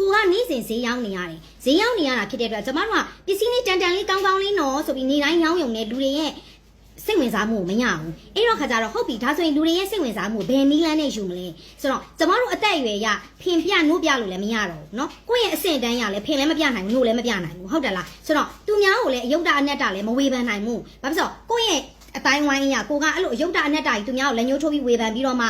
ကိုကနေ့စဉ်ဈေးရောက်နေရတယ်ဈေးရောက်နေရတာဖြစ်တဲ့အတွက်ကျမတို့ကပစ္စည်းလေးတန်တန်လေးကောင်းကောင်းလေးနော်ဆိုပြီးနေတိုင်းရောင်းရုံနဲ့လူတွေရဲ့စိတ်ဝင်စားမှုကိုမရဘူးအဲ့တော့ခါကျတော့ဟုတ်ပြီဒါဆိုရင်လူတွေရဲ့စိတ်ဝင်စားမှုကိုဘယ်နည်းလမ်းနဲ့ယူမလဲဆိုတော့ကျမတို့အသက်အရွယ်ရဖင်ပြနို့ပြလို့လည်းမရတော့ဘူးเนาะကိုယ့်ရဲ့အဆင့်တန်းရလည်းဖင်လည်းမပြနိုင်ဘူးနို့လည်းမပြနိုင်ဘူးဟုတ်တယ်လားဆိုတော့သူများကိုလည်းအယုတ်တာအနက်တာလည်းမဝေဖန်နိုင်ဘူးဘာဖြစ်လို့ကိုယ့်ရဲ့အတိုင်းဝိုင်းအရာကိုကအဲ့လိုအယုတ်တာအနက်တာကြီးသူများကိုလက်ညှိုးထိုးပြီးဝေဖန်ပြီးတော့မှ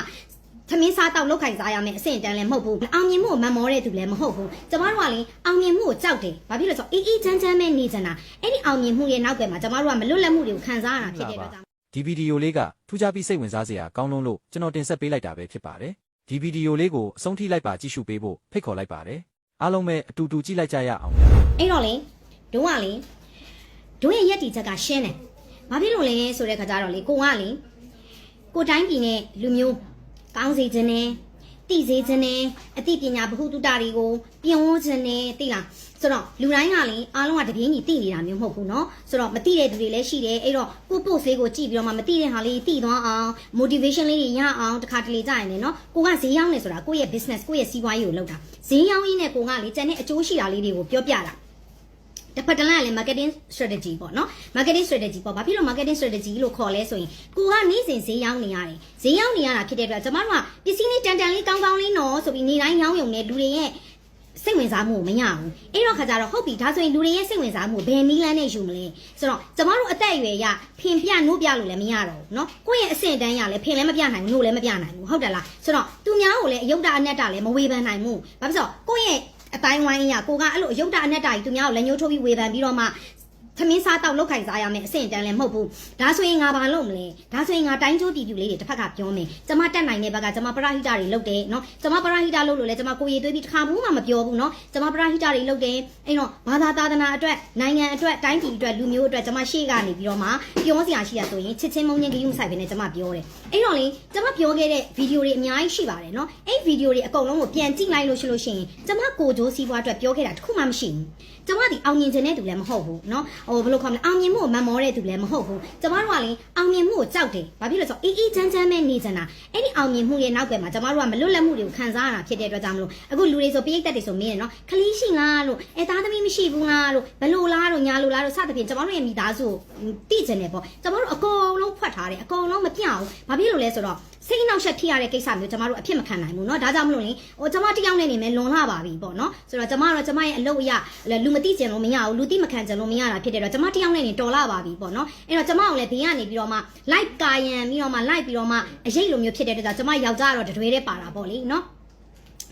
သမင်းစားတောက်လောက်ခိုင်စားရမယ်အဆင့်တန်းလည်းမဟုတ်ဘူးအောင်မြင်မှုကိုမန်မောတဲ့သူလည်းမဟုတ်ဘူးကျမတို့ကလေအောင်မြင်မှုကိုကြောက်တယ်ဘာဖြစ်လို့လဲဆိုတော့အေးအေးချမ်းချမ်းပဲနေကြတာအဲ့ဒီအောင်မြင်မှုရဲ့နောက်ွယ်မှာကျမတို့ကမလွတ်လပ်မှုတွေကိုခံစားရတာဖြစ်တဲ့အတွက်ကြောင့်ဒီဗီဒီယိုလေးကထူးခြားပြီးစိတ်ဝင်စားစရာကောင်းလုံးလို့ကျွန်တော်တင်ဆက်ပေးလိုက်တာပဲဖြစ်ပါတယ်ဒီဗီဒီယိုလေးကိုအဆုံးထိလိုက်ပါကြည့်ရှုပေးဖို့ဖိတ်ခေါ်လိုက်ပါတယ်အားလုံးပဲအတူတူကြည့်လိုက်ကြရအောင်ဗျာအဲ့တော့လေဒုံးကလေဒုံးရဲ့ရက်တီချက်ကရှင်းတယ်ဘာဖြစ်လို့လဲဆိုတဲ့ခါကျတော့လေကိုကလေကိုတိုင်းပြည်နဲ့လူမျိုး ကောင်းစေခြင်းနဲ့တည်စေခြင်းနဲ့အသိပညာဗဟုသုတတွေကိုပြောင်းခြင်းနဲ့သိလားဆိုတော့လူတိုင်းကလေအားလုံးကတပြင်းကြီးသိနေတာမျိုးမဟုတ်ဘူးเนาะဆိုတော့မသိတဲ့သူတွေလည်းရှိတယ်အဲ့တော့ကိုပို့ဆေးကိုကြည့်ပြီးတော့မှမသိတဲ့ဟာလေးသိသွားအောင် motivation လေးတွေရအောင်တခါတလေကြာရင်လည်းเนาะကိုကဈေးရောက်နေဆိုတာကိုယ့်ရဲ့ business ကိုယ့်ရဲ့စီးပွားရေးကိုလုပ်တာဈေးရောက်ရင်းနဲ့ကိုကလေကျန်တဲ့အကျိုးရှိတာလေးတွေကိုပြောပြတာ တစ်ဖက်တစ်လမ်းကလည်း marketing strategy ပေါ့နော် marketing strategy ပေါ့ဘာဖြစ်လို့ marketing strategy လို့ခေါ်လဲဆိုရင်ကိုကနေ့စဉ်ဈေးရောက်နေရတယ်ဈေးရောက်နေရတာဖြစ်တဲ့အတွက်ကျမတို့ကပစ္စည်းလေးတန်တန်လေးကောင်းကောင်းလေးနော်ဆိုပြီးနေတိုင်းရောင်းရုံနဲ့လူတွေရဲ့စိတ်ဝင်စားမှုကိုမရဘူးအဲ့တော့ခါကျတော့ဟုတ်ပြီဒါဆိုရင်လူတွေရဲ့စိတ်ဝင်စားမှုကိုဘယ်နည်းလမ်းနဲ့ယူမလဲဆိုတော့ကျမတို့အသက်အရွယ်ရဖင်ပြနို့ပြလို့လည်းမရတော့ဘူးเนาะကိုယ့်ရဲ့အဆင့်တန်းရလည်းဖင်လည်းမပြနိုင်ဘူးနို့လည်းမပြနိုင်ဘူးဟုတ်တယ်လားဆိုတော့သူများကိုလည်းအယုတ်တာအနက်တာလည်းမဝေဖန်နိုင်ဘူးဘာဖြစ်လို့ကိုယ့်ရဲ့ အတိုင်းဝိုင်းအရာကိုကအဲ့လိုအယုတ်တာအနက်တာကြီးသူများကိုလက်ညှိုးထိုးပြီးဝေဖန်ပြီးတော့မှ သမင်းစားတောက်လောက်ခိုင်စားရမယ်အဆင့်တန်းလည်းမဟုတ်ဘူးဒါဆိုရင်ငါဘာလုပ်မလဲဒါဆိုရင်ငါတိုင်းကျိုးပြည်ပြူလေးတွေတစ်ဖက်ကပြောမယ်ကျမတက်နိုင်တဲ့ဘက်ကကျမပရဟိတတွေလုပ်တယ်နော်ကျမပရဟိတလုပ်လို့လဲကျမကိုရည်သွေးပြီးတစ်ခါဘူးမှမပြောဘူးနော်ကျမပရဟိတတွေလုပ်တယ်အဲ့တော့ဘာသာသာသနာအတွက်နိုင်ငံအတွက်တိုင်းပြည်အတွက်လူမျိုးအတွက်ကျမရှေ့ကနေပြီးတော့မှပြောစရာရှိတာဆိုရင်ချစ်ချင်းမုန်းချင်းဂရုမစိုက်ဘဲနဲ့ကျမပြောတယ်အဲ့တော့လေကျမပြောခဲ့တဲ့ဗီဒီယိုတွေအများကြီးရှိပါတယ်နော်အဲ့ဗီဒီယိုတွေအကုန်လုံးကိုပြန်ကြည့်လိုက်လို့ရှိလို့ရှိရင်ကျမကိုဂျိုးစီးပွားအတွက်ပြောခဲ့တာတစ်ခုမှမရှိဘူးကျမဒီအောင်မြင်ခြင်းတဲ့သူလည်းမဟုတ်ဘူးနော်ဟိုဘယ်လိုခေါ်မလဲအောင်မြင်မှုကိုမန်မောတဲ့သူလည်းမဟုတ်ဘူးကျမတို့ကလေအောင်မြင်မှုကိုကြောက်တယ်ဘာဖြစ်လို့လဲဆိုတော့အေးအေးချမ်းချမ်းပဲနေကြတာအဲ့ဒီအောင်မြင်မှုရဲ့နောက်ွယ်မှာကျမတို့ကမလွတ်လပ်မှုတွေကိုခံစားရတာဖြစ်တဲ့အတွက်ကြောင့်မလို့အခုလူတွေဆိုပိဋကတ်တွေဆိုမင်းရနော်ခလီးရှိလားလို့အဲသားသမီးမရှိဘူးလားလို့ဘလို့လားလို့ညာလို့လားလို့စသဖြင့်ကျမတို့ရဲ့မိသားစုကိုတိကျင်တယ်ပေါ့ကျမတို့အကုန်လုံးဖွက်ထားတယ်အကုန်လုံးမပြအောင်ဘာဖြစ်လို့လဲဆိုတော့ စိတ်နှောက်ယှက်ထိရတဲ့ကိစ္စမျိုးကျမတို့အဖြစ်မခံနိုင်ဘူးเนาะဒါကြောင့်မလို့လေဟိုကျမတယောက်နဲ့နေမယ်လွန်လာပါပြီပေါ့เนาะဆိုတော့ကျမတော့ကျမရဲ့အလုပ်အရလူမသိကျင်လို့မရဘူးလူသိမခံကျင်လို့မရတာဖြစ်တဲ့တော့ကျမတယောက်နဲ့နေတော်လာပါပြီပေါ့เนาะအဲ့တော့ကျမအောင်လည်းဘေးကနေပြီးတော့မှ live ကာယံပြီးတော့မှ live ပြီးတော့မှအရေးလိုမျိုးဖြစ်တဲ့အတွက်ကျမယောက်ျားတော့တတွေးတဲ့ပါတာပေါ့လေเนาะ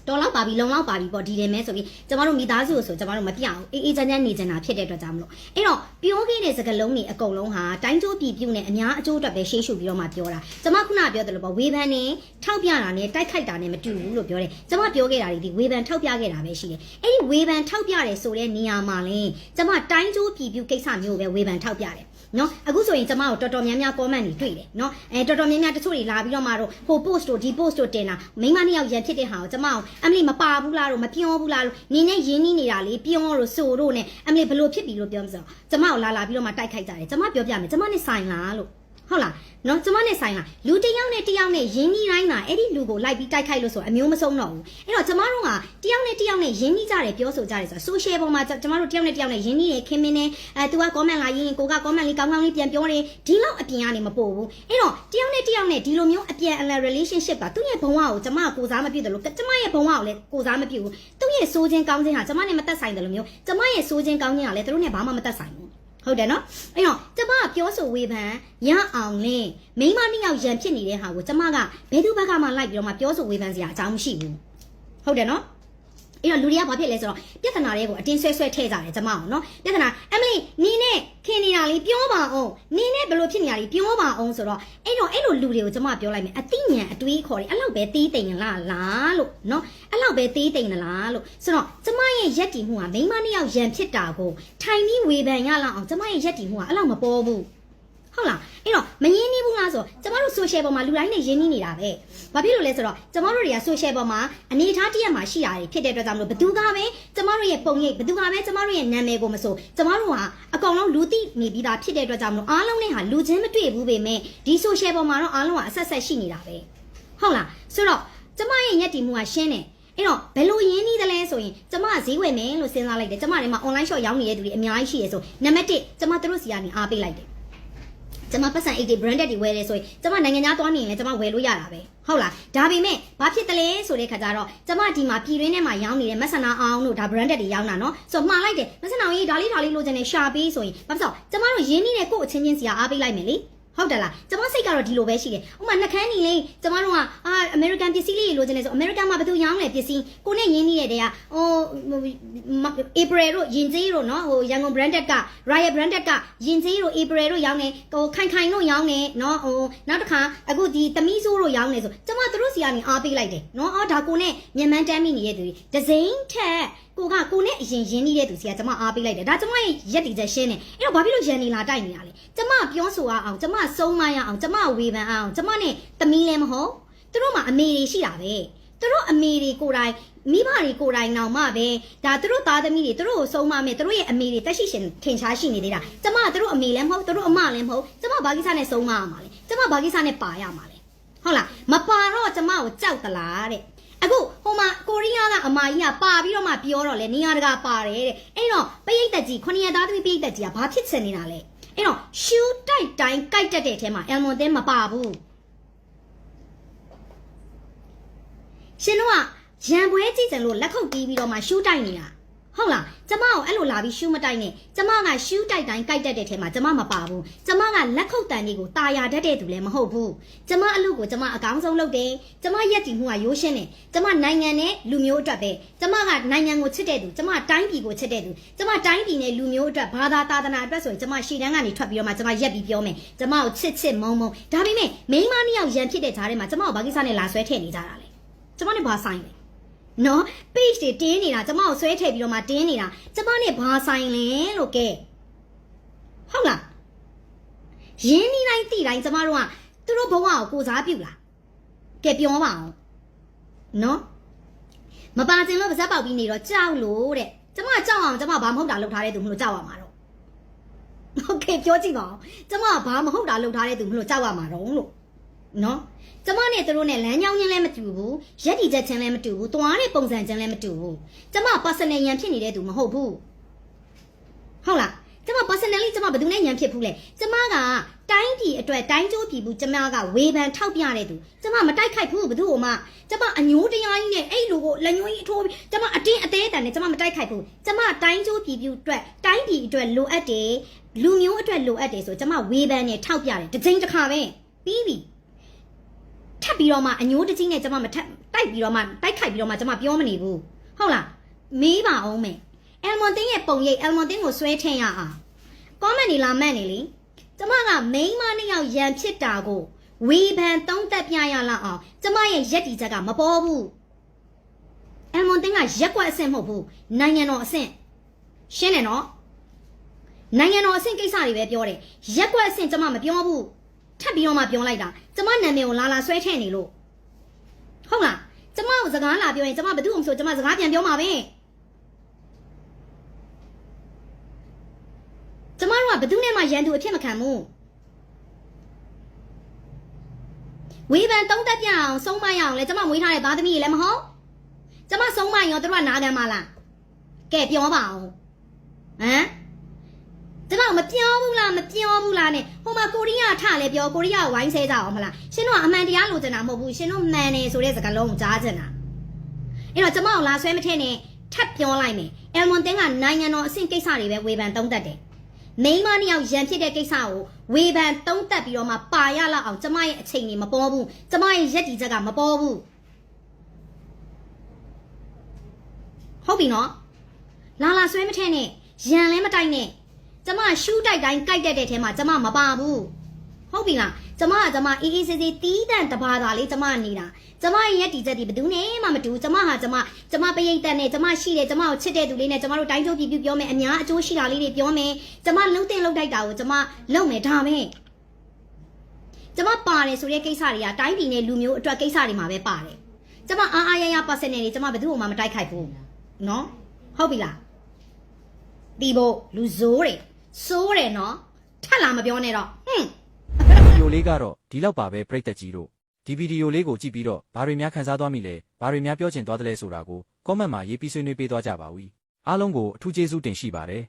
တော်လောက်ပါပြီလုံလောက်ပါပြီပေါ့ဒီတယ်မဲဆိုပြီးကျမတို့မိသားစုကိုဆိုကျမတို့မပြအောင်အေးအေးချမ်းချမ်းနေကြတာဖြစ်တဲ့အတွက်ကြောင့်မလို့အဲ့တော့ပြောခဲ့တဲ့စကားလုံးတွေအကုန်လုံးဟာတိုင်းကျိုးပြည်ပြုတ်နဲ့အများအကျိုးအတွက်ပဲရှေးရှုပြီးတော့မှပြောတာကျမခုနပြောတယ်လို့ပေါ့ဝေဖန်နဲ့ထောက်ပြတာနဲ့တိုက်ခိုက်တာနဲ့မတူဘူးလို့ပြောတယ်ကျမပြောခဲ့တာတွေဒီဝေဖန်ထောက်ပြခဲ့တာပဲရှိတယ်အဲ့ဒီဝေဖန်ထောက်ပြတယ်ဆိုတဲ့နေရာမှာလဲကျမတိုင်းကျိုးပြည်ပြုတ်ကိစ္စမျိုးပဲဝေဖန်ထောက်ပြတယ် နော်အခုဆိုရင်ကျမတို့တော်တော်များများ comment တွေတွေ့တယ်နော်အဲတော်တော်များများတချို့တွေလာပြီးတော့မှတော့ဟို post တို့ဒီ post တို့တင်တာမိန်းမနှစ်ယောက်ရန်ဖြစ်တဲ့ဟာကိုကျမတို့အမလီမပါဘူးလားတော့မပြောဘူးလားလို့နေနဲ့ရင်းနှီးနေတာလေပြောတို့ဆိုတို့နဲ့အမလီဘလို့ဖြစ်ပြီလို့ပြောမှဆိုကျမကိုလာလာပြီးတော့မှတိုက်ခိုက်ကြတယ်ကျမပြောပြမယ်ကျမနဲ့ဆိုင်လားလို့ ဟုတ်လားနော်ကျမနဲ့ဆိုင်လားလူတစ်ယောက်နဲ့တစ်ယောက်နဲ့ရင်းနှီးတိုင်းတာအဲ့ဒီလူကိုလိုက်ပြီးတိုက်ခိုက်လို့ဆိုအမျိုးမဆုံးတော့ဘူးအဲ့တော့ကျမတို့ကတစ်ယောက်နဲ့တစ်ယောက်နဲ့ရင်းနှီးကြတယ်ပြောဆိုကြတယ်ဆိုတော့ social ပေါ်မှာကျမတို့တစ်ယောက်နဲ့တစ်ယောက်နဲ့ရင်းနှီးတယ်ခင်မင်းနဲ့အဲ तू က comment လာရင်ကိုက comment လေးကောင်းကောင်းလေးပြန်ပြောတယ်ဒီလောက်အပြင်ကနေမပို့ဘူးအဲ့တော့တစ်ယောက်နဲ့တစ်ယောက်နဲ့ဒီလိုမျိုးအပြန်အလှန် relationship ကသူ့ရဲ့ဘဝကိုကျမကကိုစားမပြည့်တယ်လို့ကျမရဲ့ဘဝကိုလည်းကိုစားမပြည့်ဘူးသူ့ရဲ့စိုးခြင်းကောင်းခြင်းဟာကျမနဲ့မသက်ဆိုင်တယ်လို့မျိုးကျမရဲ့စိုးခြင်းကောင်းခြင်းဟာလည်းသူတို့နဲ့ဘာမှမသက်ဆိုင်ဘူးဟုတ်တယ်နော်အဲ့တော့ကျ မကပြောဆိုဝေဖန်ရအောင်လင်းမိန်းမနှစ်ယောက်ရန်ဖြစ်နေတဲ့ဟာကိုကျမကဘယ်သူဘက်ကမှလိုက်ပြီးတော့မှပြောဆိုဝေဖန်စရာအကြောင်းမရှိဘူးဟုတ်တယ်နော် အဲ့တော့လူတွေကဘာဖြစ်လဲဆိုတော့ပြဿနာတွေကိုအတင်းဆွဲဆွဲထည့်ကြတယ်ကျမအောင်နော်ပြဿနာအမလီနီနဲ့ခင်နေတာလေးပြောပါအောင်နီနဲ့ဘယ်လိုဖြစ်နေတာလေးပြောပါအောင်ဆိုတော့အဲ့တော့အဲ့လိုလူတွေကိုကျမပြောလိုက်မယ်အတိညာအတွေးခေါ်တယ်အဲ့လောက်ပဲတီးတိမ်လားလားလို့နော်အဲ့လောက်ပဲတီးတိမ်လားလို့ဆိုတော့ကျမရဲ့ရက်တီမှုကမိန်းမနှစ်ယောက်ရန်ဖြစ်တာကိုထိုင်ပြီးဝေဖန်ရလောက်အောင်ကျမရဲ့ရက်တီမှုကအဲ့လောက်မပေါ်ဘူး ဟုတ်လားအဲ့တော့မငင်းနေဘူးလားဆိုကျမတို့ social ပေါ်မှာလူတိုင်းနဲ့ရင်းနှီးနေတာပဲဘာဖြစ်လို့လဲဆိုတော့ကျမတို့တွေက social ပေါ်မှာအနေထားတရက်မှာရှိရတယ်ဖြစ်တဲ့အတွက်ကြောင့်မလို့ဘသူကပဲကျမတို့ရဲ့ပုံရိပ်ဘသူကပဲကျမတို့ရဲ့နာမည်ကိုမဆိုကျမတို့ဟာအကောင်လုံးလူသိနေပြီးသားဖြစ်တဲ့အတွက်ကြောင့်မလို့အားလုံးနဲ့ဟာလူချင်းမတွေ့ဘူးပေမဲ့ဒီ social ပေါ်မှာတော့အားလုံးကအဆက်ဆက်ရှိနေတာပဲဟုတ်လားဆိုတော့ကျမရဲ့ညက်တီမှုကရှင်းတယ်အဲ့တော့ဘယ်လိုရင်းနှီးသလဲဆိုရင်ကျမကဈေးဝယ်မယ်လို့စဉ်းစားလိုက်တယ်ကျမတွေမှာ online shop ရောင်းနေတဲ့သူတွေအများကြီးရှိရဆိုနံပါတ်1ကျမတို့စီကနေအားပေးလိုက်တယ် ကျမပတ်စံအိတ်တွေ branded တွေဝယ်တယ်ဆိုရင်ကျမနိုင်ငံသားသွားမြင်ရင်ကျမဝယ်လို့ရတာပဲဟုတ်လားဒါပေမဲ့ဘာဖြစ်တလဲဆိုတဲ့ခါကျတော့ကျမဒီမှာပြည်တွင်းထဲမှာရောင်းနေတဲ့မဆနာအောင်တို့ဒါ branded တွေရောင်းတာနော်ဆိုတော့မှားလိုက်တယ်မဆနာအောင်ကြီးဒါလေးဒါလေးလိုချင်တယ်ရှာပေးဆိုရင်ဘာဖြစ်လို့ကျမတို့ရင်းနှီးတဲ့ကို့အချင်းချင်းစီကအားပေးလိုက်မယ်လေ ဟုတ်တယ်လားကျမစိတ်ကတော့ဒီလိုပဲရှိတယ်ဥပမာနှကန်းနီလေးကျမတို့ကအာအမေရိကန်ပစ္စည်းလေးလိုချင်တယ်ဆိုအမေရိကန်မှာဘယ်သူရောင်းလဲပစ္စည်းကိုနဲ့ရင်းနှီးတဲ့တဲ့ကဟို April တို့ရင်သေးတို့နော်ဟိုရန်ကုန် branded က Royal branded ကရင်သေးတို့ April တို့ရောင်းနေဟိုခိုင်ခိုင်တို့ရောင်းနေနော်ဟိုနောက်တစ်ခါအခုဒီတမီးဆိုးတို့ရောင်းနေဆိုကျမတို့စီကနေအားပေးလိုက်တယ်နော်အော်ဒါကိုနဲ့မြန်မာတမ်းမိနေတဲ့သူတွေဒဇိန်ထက် ကိုကကိုနဲ့အရင်ရင်းနှီးတဲ့သူစီကကျမအားပေးလိုက်တယ်ဒါကျမရဲ့ရက်တီချက်ရှင်းနေအဲ့တော့ဘာဖြစ်လို့ရန်နေလာတိုက်နေတာလဲကျမပြောဆိုအောင်ကျမစုံမရအောင်ကျမဝေဖန်အောင်ကျမနဲ့တမီးလည်းမဟုတ်သူတို့မှာအမေတွေရှိတာပဲသူတို့အမေတွေကိုယ်တိုင်မိဘတွေကိုယ်တိုင်နောင်မှပဲဒါသူတို့သားသမီးတွေသူတို့ကိုဆုံးမမယ်သူတို့ရဲ့အမေတွေတက်ရှိရှင်ထင်ရှားရှိနေသေးတာကျမကသူတို့အမေလည်းမဟုတ်သူတို့အမလည်းမဟုတ်ကျမဘာကိစ္စနဲ့ဆုံးမရမှာလဲကျမဘာကိစ္စနဲ့ပါရမှာလဲဟုတ်လားမပါတော့ကျမကိုကြောက်သလားတဲ့ အခုဟိုမှာကိုရီးယားကအမကြီးကပါပြီးတော့မှပြောတော့လေနေရာတကာပါတယ်တဲ့အဲ့တော့ပရိတ်သက်ကြီးခုနှစ်ရက်သားသမီးပရိတ်သက်ကြီးကဘာဖြစ်ချင်နေတာလဲအဲ့တော့ရှူးတိုက်တိုင်းကြိုက်တတ်တဲ့အထဲမှာအယ်မွန်တင်းမပါဘူးရှင်တို့ကရံပွဲကြည့်ကြလို့လက်ခုပ်တီးပြီးတော့မှရှူးတိုက်နေတာ ဟုတ်လားကျမကိုအဲ့လိုလာပြီးရှူးမတိုက်နဲ့ကျမကရှူးတိုက်တိုင်းကြိုက်တတ်တဲ့ထဲမှာကျမမပါဘူးကျမကလက်ခုပ်တန်လေးကိုตาရတတ်တဲ့သူလည်းမဟုတ်ဘူးကျမအလုပ်ကိုကျမအကောင်းဆုံးလုပ်တယ်ကျမရက်တည်မှုကရိုးရှင်းတယ်ကျမနိုင်ငံနဲ့လူမျိုးအတွက်ပဲကျမကနိုင်ငံကိုချစ်တဲ့သူကျမတိုင်းပြည်ကိုချစ်တဲ့သူကျမတိုင်းပြည်နဲ့လူမျိုးအတွက်ဘာသာသာသနာအတွက်ဆိုရင်ကျမရှေ့တန်းကနေထွက်ပြီးတော့မှကျမရက်ပြီးပြောမယ်ကျမကိုချစ်ချစ်မုံမုံဒါပေမဲ့မိန်းမနှစ်ယောက်ရန်ဖြစ်တဲ့ဈားထဲမှာကျမကိုဘာကိစ္စနဲ့လာဆွဲထည့်နေကြတာလဲကျမနဲ့ဘာဆိုင်လဲ နော် page တွေတင်းနေတာကျမကိုဆွဲထည့်ပြီးတော့မှတင်းနေတာကျမနဲ့ဘာဆိုင်လဲလို့ကဲဟုတ်လားရင်းနှီးတိုင်းတိတိုင်းကျမတို့ကသူတို့ဘဝကိုကိုစားပြုလားကဲပြောပါအောင်နော်မပါခြင်းလို့ပါဇက်ပေါက်ပြီးနေတော့ကြောက်လို့တဲ့ကျမကြောက်အောင်ကျမဘာမဟုတ်တာလုပ်ထားတဲ့သူမလို့ကြောက်ရမှာတော့โอเคပြောကြည့်ပါဦးကျမဘာမဟုတ်တာလုပ်ထားတဲ့သူမလို့ကြောက်ရမှာတော့လို့ နော်ကျမနဲ့သူတို့နဲ့လမ်းကြောင်းချင်းလည်းမတူဘူးရက်တီချက်ချင်းလည်းမတူဘူးတွားတဲ့ပုံစံချင်းလည်းမတူဘူးကျမ personal ရန်ဖြစ်နေတဲ့သူမဟုတ်ဘူးဟုတ်လားကျမ personally ကျမဘယ်သူနဲ့ရန်ဖြစ်ဘူးလဲကျမကတိုင်းပြည်အတွက်တိုင်းကျိုးပြည်ဘူးကျမကဝေဖန်ထောက်ပြတဲ့သူကျမမတိုက်ခိုက်ဘူးဘယ်သူ့မှကျမအညိုးတရားကြီးနဲ့အဲ့လိုကိုလက်ညှိုးကြီးထိုးပြီးကျမအတင်းအသေးအတန်နဲ့ကျမမတိုက်ခိုက်ဘူးကျမတိုင်းကျိုးပြည်ဘူးအတွက်တိုင်းပြည်အတွက်လိုအပ်တယ်လူမျိုးအတွက်လိုအပ်တယ်ဆိုကျမဝေဖန်နဲ့ထောက်ပြတယ်တစ်ချိန်တစ်ခါပဲပြီးပြီ ထပ်ပြီးတော့မှအညိုးတစ်ချင်းနဲ့ကျမမထပ်တိုက်ပြီးတော့မှတိုက်ခိုက်ပြီးတော့မှကျမပြောမနေဘူးဟုတ်လားမေးပါအောင်မယ်အယ်မွန်တင်းရဲ့ပုံရိပ်အယ်မွန်တင်းကိုဆွဲထင်ရအောင်ကောမန့်နေလာမှတ်နေလေကျမကမိန်းမနှစ်ယောက်ရန်ဖြစ်တာကိုဝေဖန်သုံးသက်ပြရလောက်အောင်ကျမရဲ့ရက်တီချက်ကမပေါ်ဘူးအယ်မွန်တင်းကရက်ကွက်အဆင့်မဟုတ်ဘူးနိုင်ငံတော်အဆင့်ရှင်းတယ်နော်နိုင်ငံတော်အဆင့်ကိစ္စတွေပဲပြောတယ်ရက်ကွက်အဆင့်ကျမမပြောဘူး ထပ်ပြီးတော့မှပြောလိုက်တာကျမနာမည်ကိုလာလာဆွဲထည့်နေလို့ဟုတ်လားကျမကိုစကားလာပြောရင်ကျမဘယ်သူ့မှမဆိုကျမစကားပြန်ပြောမှာပဲကျမတို့ကဘယ်သူနဲ့မှရန်သူအဖြစ်မခံဘူးဝေဖန်တုံးတက်ပြအောင်ဆုံးမရအောင်လဲကျမမွေးထားတဲ့သားသမီးတွေလည်းမဟုတ်ကျမဆုံးမရင်ရောသူတို့ကနာခံပါလားကဲပြောပါအောင်ဟမ် ကျမမပြောဘူးလားမပြောဘူးလားနဲ့ဟိုမှာကိုရီးယားထလည်းပြောကိုရီးယားဝိုင်းဆဲကြအောင်မလားရှင်တို့ကအမှန်တရားလိုချင်တာမဟုတ်ဘူးရှင်တို့မှန်တယ်ဆိုတဲ့စကားလုံးကိုကြားချင်တာအဲ့တော့ကျမကိုလာဆွဲမထည့်နဲ့ထပ်ပြောလိုက်မယ်အယ်မွန်တင်းကနိုင်ငံတော်အဆင့်ကိစ္စတွေပဲဝေဖန်သုံးသပ်တယ်မိန်းမနှစ်ယောက်ရန်ဖြစ်တဲ့ကိစ္စကိုဝေဖန်သုံးသပ်ပြီးတော့မှပါရလောက်အောင်ကျမရဲ့အချိန်ကြီးမပေါ်ဘူးကျမရဲ့ရက်တီချက်ကမပေါ်ဘူးဟုတ်ပြီနော်လာလာဆွဲမထည့်နဲ့ရန်လည်းမတိုက်နဲ့ ကျမရှူးတိုက်တိုင်းကြိုက်တတ်တဲ့ထဲမှာကျမမပါဘူးဟုတ်ပြီလားကျမကကျမအေးအေးဆေးဆေးတီးတန့်တပါးသာလေးကျမနေတာကျမရဲ့ရက်တီချက်ဒီဘယ်သူနဲ့မှမတူကျမဟာကျမကျမပရိတ်တက်နဲ့ကျမရှိတယ်ကျမကိုချစ်တဲ့သူလေးနဲ့ကျမတို့တိုင်းကျိုးပြပြပြောမယ်အများအကျိုးရှိတာလေးတွေပြောမယ်ကျမလုံးတင်လုံးတိုက်တာကိုကျမလုပ်မယ်ဒါပဲကျမပါတယ်ဆိုတဲ့ကိစ္စတွေကတိုင်းပြည်နဲ့လူမျိုးအတွက်ကိစ္စတွေမှာပဲပါတယ်ကျမအားအားရရ personal တွေကျမဘယ်သူ့မှမတိုက်ခိုက်ဘူးနော်ဟုတ်ပြီလားတီဖို့လူဇိုးတယ် စိုးတယ်နော်ထက်လာမပြောနဲ့တော့ဟွန်းဗီဒီယိုလေးကတော့ဒီလောက်ပါပဲပြိတ္တကြီးတို့ဒီဗီဒီယိုလေးကိုကြည့်ပြီးတော့ဘာတွေများခန်းစားသွားမိလဲဘာတွေများပြောချင်သွားသလဲဆိုတာကို comment မှာရေးပြီးဆွေးနွေးပေးသွားကြပါဦးအားလုံးကိုအထူးကျေးဇူးတင်ရှိပါတယ်